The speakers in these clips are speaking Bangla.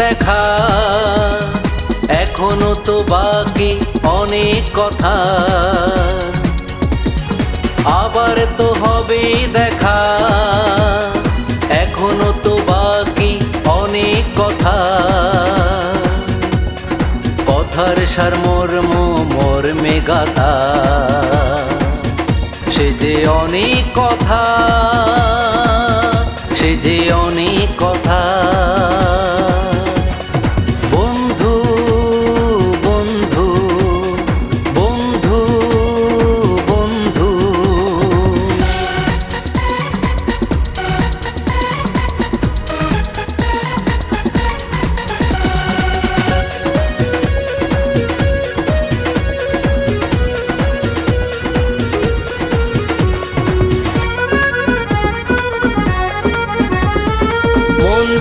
দেখা। এখনও তো বাকি অনেক কথা। আবার তো হবে দেখা। এখনও তো বাকি অনেক কথা। কথার সার মর্ম, মর্মে গাথা। সে যে অনেক কথা।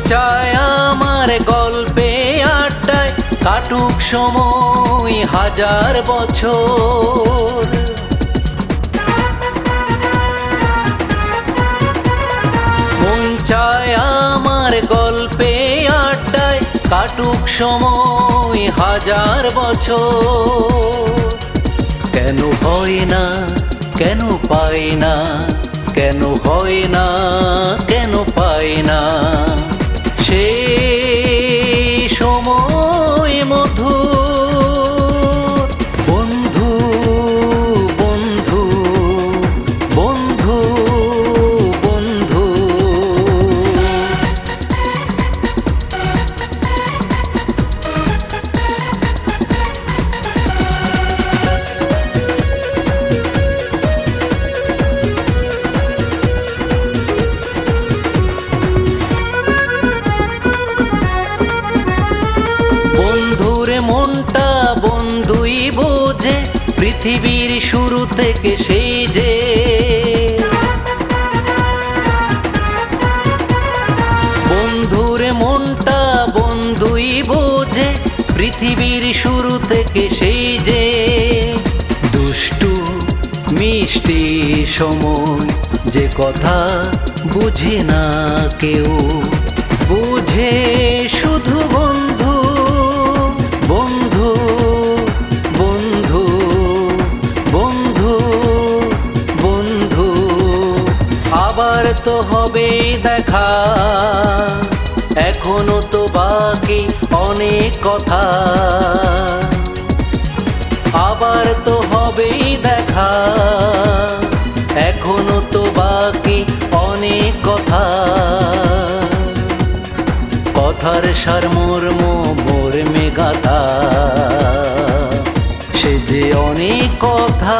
চায় আমার গল্পে আড্ডায় কাটুক সময় হাজার বছর। গল্পে কাটুক সময় হাজার বছর। কেন হয় না, কেন পাই না, কেন হয় না, কেন পাই না? বোঝে পৃথিবীর শুরু থেকে সেই যে। বন্ধুর মনটা বন্ধুই বোঝে পৃথিবীর শুরু থেকে সেই যে। দুষ্টু, মিষ্টি সময় যে কথা বুঝে না কেউ। বুঝে শুধু হবে দেখা। এখনও তো বাকি অনেক কথা। আবার তো হবেই দেখা। এখনও তো বাকি অনেক কথা। কথার সার মর্ম মর্মে গাথা সে যে অনেক কথা।